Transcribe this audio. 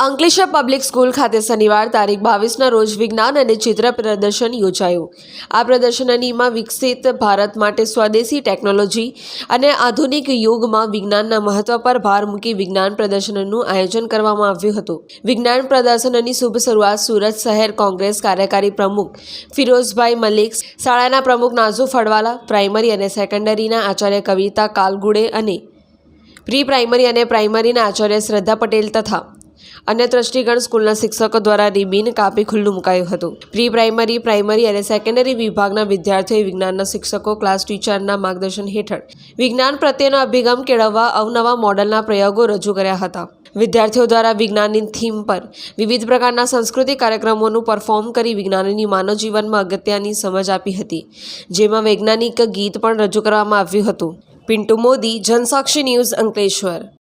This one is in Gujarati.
અંકલેશ્વર પબ્લિક સ્કૂલ ખાતે શનિવાર તારીખ બાવીસના રોજ વિજ્ઞાન અને ચિત્ર પ્રદર્શન યોજાયું. આ પ્રદર્શનનીમાં વિકસિત ભારત માટે સ્વદેશી ટેકનોલોજી અને આધુનિક યુગમાં વિજ્ઞાનના મહત્વ પર ભાર મૂકી વિજ્ઞાન પ્રદર્શનનું આયોજન કરવામાં આવ્યું હતું. વિજ્ઞાન પ્રદર્શનની શુભ શરૂઆત સુરત શહેર કોંગ્રેસ કાર્યકારી પ્રમુખ ફિરોઝભાઈ મલિક, શાળાના પ્રમુખ નાઝુ ફળવાલા, પ્રાઇમરી અને સેકન્ડરીના આચાર્ય કવિતા કાલગુડે અને પ્રી પ્રાઇમરી અને પ્રાઇમરીના આચાર્ય શ્રદ્ધા પટેલ તથા અન્ય દ્રષ્ટિગણ સ્કૂલના શિક્ષકો દ્વારા રિબિન કાપી ખુલ્લું મુકાયું હતું. પ્રી પ્રાઇમરી પ્રાઇમરી અને સેકન્ડરી વિભાગના વિદ્યાર્થીઓએ વિજ્ઞાનના શિક્ષકો, ક્લાસ ટીચરના માર્ગદર્શન હેઠળ વિજ્ઞાન પ્રત્યેનો અભિગમ કેળવવા અવનવા મોડલના પ્રયોગો રજૂ કર્યા હતા. વિદ્યાર્થીઓ દ્વારા વિજ્ઞાનની થીમ પર વિવિધ પ્રકારના સાંસ્કૃતિક કાર્યક્રમોનું પરફોર્મ કરી વિજ્ઞાનની માનવ જીવનમાં અગત્યની સમજ આપી હતી, જેમાં વૈજ્ઞાનિક ગીત પણ રજૂ કરવામાં આવ્યું હતું. પિન્ટુ મોદી, જનસાક્ષી ન્યૂઝ અંકલેશ્વર.